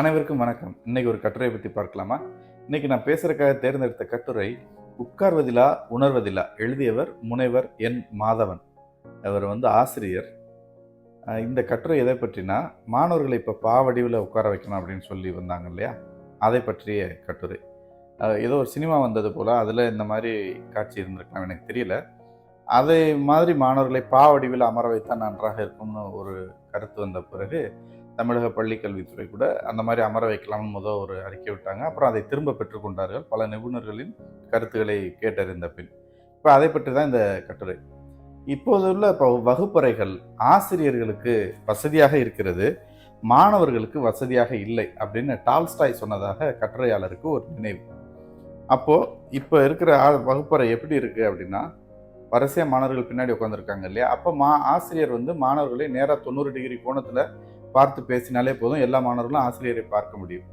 அனைவருக்கும் வணக்கம். இன்னைக்கு ஒரு கட்டுரையை பற்றி பார்க்கலாமா? இன்னைக்கு நான் பேசுறதுக்காக தேர்ந்தெடுத்த கட்டுரை உட்கார்வதிலா உணர்வதிலா? எழுதியவர் முனைவர் என் மாதவன். அவர் வந்து ஆசிரியர். இந்த கட்டுரை எதை பற்றினா மாணவர்களை இப்போ பாவடிவில் உட்கார வைக்கணும் அப்படின்னு சொல்லி வந்தாங்க இல்லையா? அதை பற்றிய கட்டுரை. ஏதோ ஒரு சினிமா வந்தது போல் அதில் இந்த மாதிரி காட்சி இருந்திருக்கலாம் எனக்கு தெரியல. அதை மாதிரி மாணவர்களை பாவடிவில் அமர வைத்தால் நன்றாக இருக்கும்னு ஒரு கருத்து வந்த பிறகு தமிழக பள்ளிக்கல்வித்துறை கூட அந்த மாதிரி அமர வைக்கலாம்னு முதல் ஒரு அறிக்கை விட்டாங்க. அப்புறம் அதை திரும்ப பெற்றுக்கொண்டார்கள் பல நிபுணர்களின் கருத்துக்களை கேட்டறிந்த பின். இப்போ அதை பற்றி தான் இந்த கட்டுரை. இப்போது உள்ள இப்போ வகுப்பறைகள் ஆசிரியர்களுக்கு வசதியாக இருக்கிறது. மாணவர்களுக்கு வசதியாக இல்லை அப்படின்னு டால்ஸ்டாய் சொன்னதாக கட்டுரையாளருக்கு ஒரு நினைவு. அப்போது இப்போ இருக்கிற வகுப்பறை எப்படி இருக்குது அப்படின்னா வரிசையாக மாணவர்கள் பின்னாடி உட்காந்துருக்காங்க இல்லையா? அப்போ மா ஆசிரியர் வந்து மாணவர்களை நேராக தொண்ணூறு டிகிரி கோணத்தில் பார்த்து பேசினாலே போதும். எல்லா மாணவர்களும் ஆசிரியரை பார்க்க முடியும்.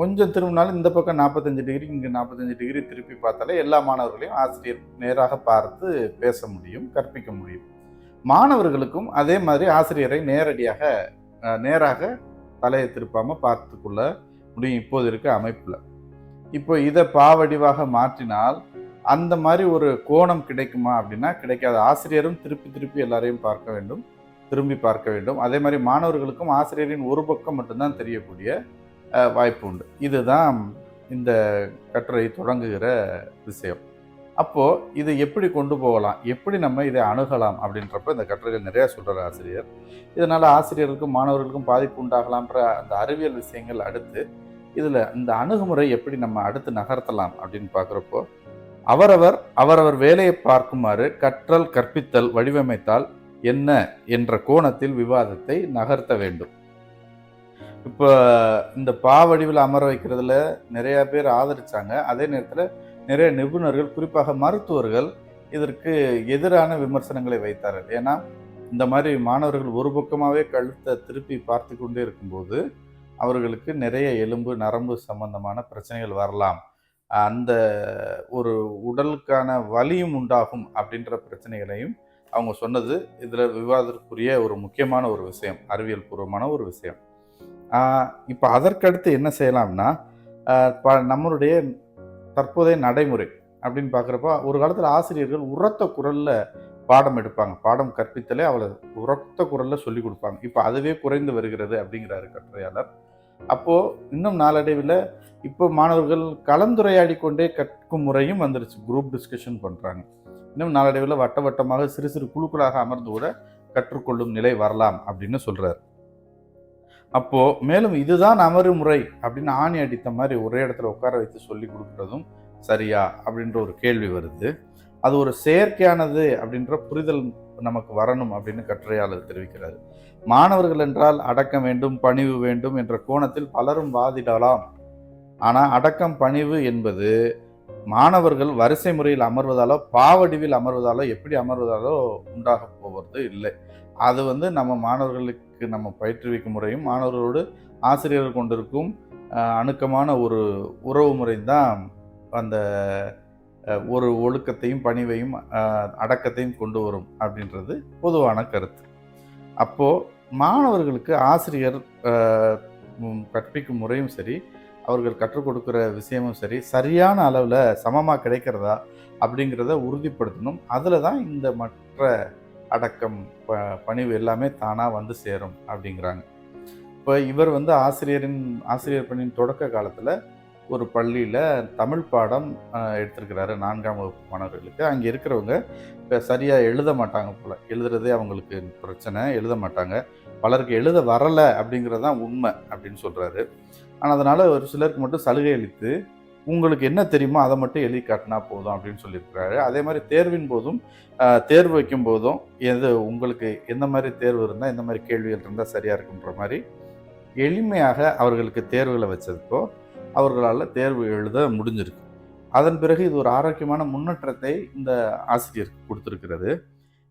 கொஞ்சம் திரும்பினாலும் இந்த பக்கம் நாற்பத்தஞ்சு டிகிரி இங்கே நாற்பத்தஞ்சு டிகிரி திருப்பி பார்த்தாலே எல்லா மாணவர்களையும் ஆசிரியர் நேராக பார்த்து பேச முடியும் கற்பிக்க முடியும். மாணவர்களுக்கும் அதே மாதிரி ஆசிரியரை நேரடியாக நேராக தலையை திருப்பாமல் பார்த்துக்கொள்ள முடியும். இப்போது இருக்க அமைப்பில். இப்போ இதை பாவடிவாக மாற்றினால் அந்த மாதிரி ஒரு கோணம் கிடைக்குமா அப்படின்னா கிடைக்காது. ஆசிரியரும் திருப்பி திருப்பி எல்லாரையும் பார்க்க வேண்டும். திரும்பி பார்க்க வேண்டும். அதே மாதிரி மாணவர்களுக்கும் ஆசிரியரின் ஒரு பக்கம் மட்டும்தான் தெரியக்கூடிய வாய்ப்பு உண்டு. இதுதான் இந்த கட்டுரை தொடங்குகிற விஷயம். அப்போது இதை எப்படி கொண்டு போகலாம்? எப்படி நம்ம இதை அணுகலாம்? அப்படின்றப்ப இந்த கட்டுரைகள் நிறையா சொல்கிறார் ஆசிரியர். இதனால் ஆசிரியர்களுக்கும் மாணவர்களுக்கும் பாதிப்பு உண்டாகலாம்ன்ற அந்த அறிவியல் விஷயங்கள் அடுத்து இதில் இந்த அணுகுமுறை எப்படி நம்ம அடுத்து நகர்த்தலாம் அப்படின்னு பார்க்குறப்போ அவரவர் அவரவர் வேலையை பார்க்குமாறு கற்றல் கற்பித்தல் வடிவமைத்தால் என்ன என்ற கோணத்தில் விவாதத்தை நகர்த்த வேண்டும். இப்போ இந்த பாவடிவில் அமர வைக்கிறதுல நிறையா பேர் ஆதரித்தாங்க அதே நேரத்தில் நிறைய நிபுணர்கள் குறிப்பாக மருத்துவர்கள் இதற்கு எதிரான விமர்சனங்களை வைத்தார்கள். ஏன்னா இந்த மாதிரி மாணவர்கள் ஒரு பக்கமாகவே கழுத்தை திருப்பி பார்த்து கொண்டே இருக்கும்போது அவர்களுக்கு நிறைய எலும்பு நரம்பு சம்பந்தமான பிரச்சனைகள் வரலாம். அந்த ஒரு உடலுக்கான வலியும் உண்டாகும் அப்படின்ற பிரச்சனைகளையும் அவங்க சொன்னது இதில் விவாதத்திற்குரிய ஒரு முக்கியமான ஒரு விஷயம் அறிவியல் பூர்வமான ஒரு விஷயம். இப்போ அதற்கடுத்து என்ன செய்யலாம்னா ப- நம்மளுடைய தற்போதைய நடைமுறை அப்படின்னு பார்க்குறப்ப ஒரு காலத்தில் ஆசிரியர்கள் உரத்த குரலில் பாடம் எடுப்பாங்க. பாடம் கற்பித்தலே அவளை உரத்த குரலில் சொல்லி கொடுப்பாங்க. இப்போ அதுவே குறைந்து வருகிறது அப்படிங்கிறாரு கட்டுரையாளர். அப்போது இன்னும் நாளடைவில் இப்போ மாணவர்கள் கலந்துரையாடி கொண்டே கற்கும் முறையும் வந்துருச்சு. குரூப் டிஸ்கஷன் பண்ணுறாங்க இன்னும் நாளடைவில் வட்ட வட்டமாக சிறு சிறு குழுக்களாக அமர்ந்து கூட கற்றுக்கொள்ளும் நிலை வரலாம் அப்படின்னு சொல்கிறார் அப்போது மேலும் இதுதான் அமருமுறை அப்படின்னு ஆணி அடித்த மாதிரி ஒரே இடத்துல உட்கார வைத்து சொல்லி கொடுக்கறதும் சரியா அப்படின்ற ஒரு கேள்வி வருது. அது ஒரு செயற்கையானது அப்படின்ற புரிதல் நமக்கு வரணும் அப்படின்னு கட்டுரையாளர் தெரிவிக்கிறார். மாணவர்கள் என்றால் அடக்கம் வேண்டும் பணிவு வேண்டும் என்ற கோணத்தில் பலரும் வாதிடலாம். ஆனால் அடக்கம் பணிவு என்பது மாணவர்கள் வரிசை முறையில் அமர்வதாலோ பாவடிவில் அமர்வதாலோ எப்படி அமர்வதாலோ உண்டாக போவது இல்லை. அது வந்து நம்ம மாணவர்களுக்கு நம்ம பயிற்றுவிக்கும் முறையும் மாணவர்களோடு ஆசிரியர்கள் கொண்டிருக்கும் அணுக்கமான ஒரு உறவு முறை தான் அந்த ஒரு ஒழுக்கத்தையும் பணிவையும் அடக்கத்தையும் கொண்டு வரும் அப்படின்றது பொதுவான கருத்து. அப்போது மாணவர்களுக்கு ஆசிரியர் கற்பிக்கும் முறையும் சரி அவர்கள் கற்றுக் கொடுக்குற விஷயமும் சரி சரியான அளவில் சமமாக கிடைக்கிறதா அப்படிங்கிறத உறுதிப்படுத்தணும். அதில் தான் இந்த மற்ற அடக்கம் ப பணிவு எல்லாமே தானாக வந்து சேரும் அப்படிங்கிறாங்க. இப்போ இவர் வந்து ஆசிரியரின் ஆசிரியர் பணியின் தொடக்க காலத்தில் ஒரு பள்ளியில் தமிழ் பாடம் எடுத்திருக்கிறாரு நான்காம் வகுப்பு மாணவர்களுக்கு. அங்கே இருக்கிறவங்க இப்போ சரியாக எழுத மாட்டாங்க போல். எழுதுறதே அவங்களுக்கு பிரச்சனை எழுத மாட்டாங்க. பலருக்கு எழுத வரலை அப்படிங்கிறது தான் உண்மை அப்படின்னு சொல்கிறாரு ஆனால் அதனால் ஒரு சிலருக்கு மட்டும் சலுகை அளித்து உங்களுக்கு என்ன தெரியுமோ அதை மட்டும் எழுதி காட்டினா போதும் அப்படின்னு சொல்லியிருக்கிறாரு. அதே மாதிரி தேர்வின் போதும் தேர்வு வைக்கும் போதும் எது உங்களுக்கு எந்த மாதிரி தேர்வு இருந்தால் எந்த மாதிரி கேள்விகள் இருந்தால் சரியாக இருக்குன்ற மாதிரி எளிமையாக அவர்களுக்கு தேர்வுகளை வச்சதுக்கோ அவர்களால் தேர்வு எழுத முடிஞ்சிருக்கு. அதன் பிறகு இது ஒரு ஆரோக்கியமான முன்னேற்றத்தை இந்த ஆசிரியர் கொடுத்துருக்கிறது.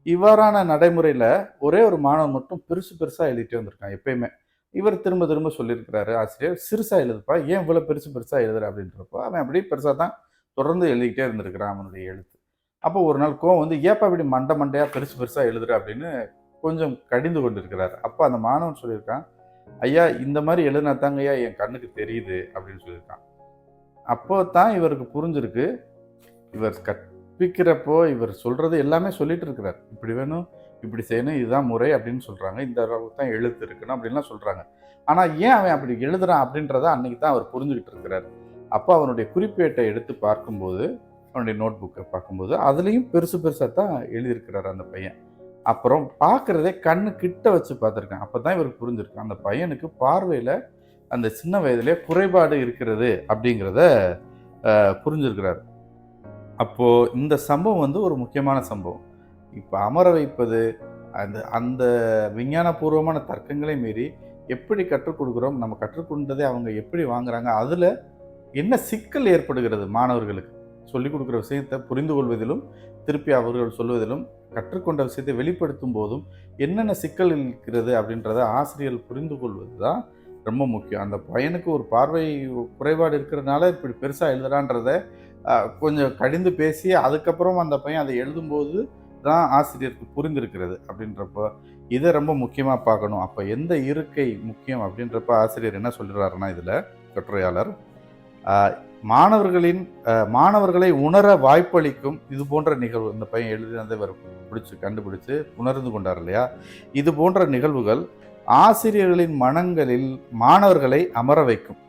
இவ்வாறான நடைமுறையில் ஒரே ஒரு மாணவன் மட்டும் பெருசு பெருசாக எழுதிட்டே வந்திருக்கான் எப்பயுமே. இவர் திரும்ப திரும்ப சொல்லியிருக்கிறாரு ஆசிரியர் சிறுசாக எழுதுப்பா ஏன் இவ்வளோ பெருசு பெருசாக எழுதுற? அப்படின்றப்போ அவன் அப்படியே பெருசாக தான் தொடர்ந்து எழுதிக்கிட்டே இருந்திருக்கிறான் அவனுடைய எழுத்து. அப்போ ஒரு நாள் கோவம் வந்து ஏப்பா இப்படி மண்டை மண்டையாக பெருசு பெருசாக எழுதுற? அப்படின்னு கொஞ்சம் கடிந்து கொண்டிருக்கிறார். அப்போ அந்த மாணவன் சொல்லியிருக்கான் ஐயா இந்த மாதிரி எழுதினா தாங்க ஐயா என் கண்ணுக்கு தெரியுது அப்படின்னு சொல்லியிருக்கான். அப்போ தான் இவருக்கு புரிஞ்சிருக்கு இவர் கற்பிக்கிறப்போ இவர் சொல்கிறது எல்லாமே சொல்லிட்டு இருக்கிறார். இப்படி வேணும் இப்படி செய்யணும் இதுதான் முறை அப்படின்னு சொல்கிறாங்க இந்த அளவுக்கு தான் எழுத்து இருக்கணும் அப்படின்லாம் சொல்கிறாங்க ஆனால் ஏன் அவன் அப்படி எழுதுறான் அப்படின்றத அன்றைக்கி தான் அவர் புரிஞ்சுக்கிட்டு இருக்கிறார். அப்போ அவனுடைய குறிப்பேட்டை எடுத்து பார்க்கும்போது அவனுடைய நோட் புக்கை பார்க்கும்போது அதுலேயும் பெருசு பெருசாக தான் எழுதியிருக்கிறார் அந்த பையன். அப்புறம் பார்க்குறதே கண்ணு கிட்ட வச்சு பார்த்துருக்கேன். அப்போ தான் இவருக்கு புரிஞ்சிருக்கு. அந்த பையனுக்கு பார்வையில் அந்த சின்ன வயதிலே குறைபாடு இருக்கிறது அப்படிங்கிறத புரிஞ்சிருக்கிறார். அப்போது இந்த சம்பவம் வந்து ஒரு முக்கியமான சம்பவம். இப்போ அமர வைப்பது அந்த அந்த விஞ்ஞானபூர்வமான தர்க்கங்களை மீறி எப்படி கற்றுக் கொடுக்குறோம் நம்ம கற்றுக்கொண்டதை அவங்க எப்படி வாங்குறாங்க அதில் என்ன சிக்கல் ஏற்படுகிறது மாணவர்களுக்கு? சொல்லிக் கொடுக்குற விஷயத்தை புரிந்து கொள்வதிலும் திருப்பி அவர்கள் சொல்வதிலும் கற்றுக்கொண்ட விஷயத்தை வெளிப்படுத்தும் போதும் என்னென்ன சிக்கல் இருக்கிறது அப்படின்றத ஆசிரியர்கள் புரிந்து கொள்வது தான் ரொம்ப முக்கியம். அந்த பையனுக்கு ஒரு பார்வை குறைபாடு இருக்கிறதுனால இப்படி பெருசாக எழுதுறான்றத கொஞ்சம் கடிந்து பேசி அதுக்கப்புறம் அந்த பையன் அதை எழுதும்போது தான் ஆசிரியருக்கு புரிந்திருக்கிறது அப்படின்றப்போ இதை ரொம்ப முக்கியமாக பார்க்கணும். அப்போ எந்த இருக்கை முக்கியம் அப்படின்றப்ப ஆசிரியர் என்ன சொல்கிறாருன்னா இதில் கட்டுரையாளர் மாணவர்களின் மாணவர்களை உணர வாய்ப்பளிக்கும் இது போன்ற நிகழ்வு இந்த பையன் எழுதினதை இவர் பிடிச்சி கண்டுபிடிச்சு உணர்ந்து கொண்டார் இல்லையா? இது போன்ற நிகழ்வுகள் ஆசிரியர்களின் மனங்களில் மாணவர்களை அமர வைக்கும்.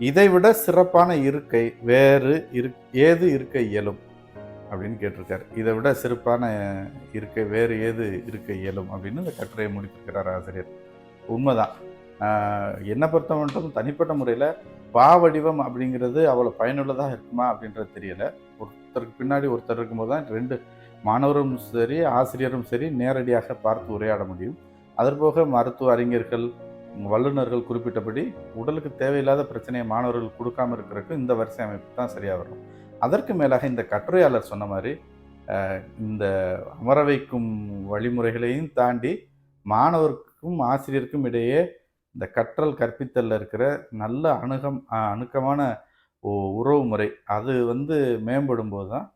இதைவிட சிறப்பான இருக்கை வேறு இரு ஏது இருக்க இயலும்? அப்படின்னு கேட்டிருக்காரு. இதை விட சிறப்பான இருக்கை வேறு ஏது இருக்க இயலும் அப்படின்னு இந்த கட்டுரையை முடித்திருக்கிறார் ஆசிரியர். உண்மைதான். என்னை பொறுத்த மட்டும் தனிப்பட்ட முறையில் பாவடிவம் அப்படிங்கிறது அவ்வளோ பயனுள்ளதாக இருக்குமா அப்படின்றது தெரியலை. ஒருத்தருக்கு பின்னாடி ஒருத்தர் இருக்கும்போது தான் ரெண்டு மாணவரும் சரி ஆசிரியரும் சரி நேரடியாக பார்த்து உரையாட முடியும். அதற்போக மருத்துவ அறிஞர்கள் வல்லுநர்கள் குறிப்பிட்டபடி உடலுக்கு தேவையில்லாத பிரச்சனையை மாணவர்கள் கொடுக்காம இருக்கிறதுக்கு இந்த வரிசை அமைப்பு தான் சரியாக வரும் அதற்கு மேலாக இந்த கட்டுரையாளர் சொன்ன மாதிரி இந்த அமர வைக்கும் வழிமுறைகளையும் தாண்டி மாணவருக்கும் ஆசிரியருக்கும் இடையே இந்த கற்றல் கற்பித்தலில் இருக்கிற நல்ல அணுகம் அணுக்கமான உறவு முறை அது வந்து மேம்படும் போது தான்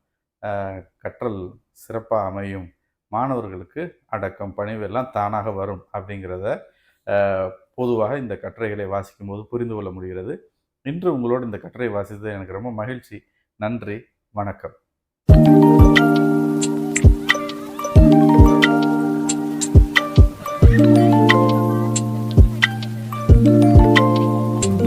கற்றல் சிறப்பாக அமையும். மாணவர்களுக்கு அடக்கம் பணிவு எல்லாம் தானாக வரும் அப்படிங்கிறத பொதுவாக இந்த கட்டுரைகளை வாசிக்கும் போது புரிந்து கொள்ள முடிகிறது. இன்று உங்களோடு இந்த கட்டுரை வாசித்தது எனக்கு ரொம்ப மகிழ்ச்சி. நன்றி வணக்கம்.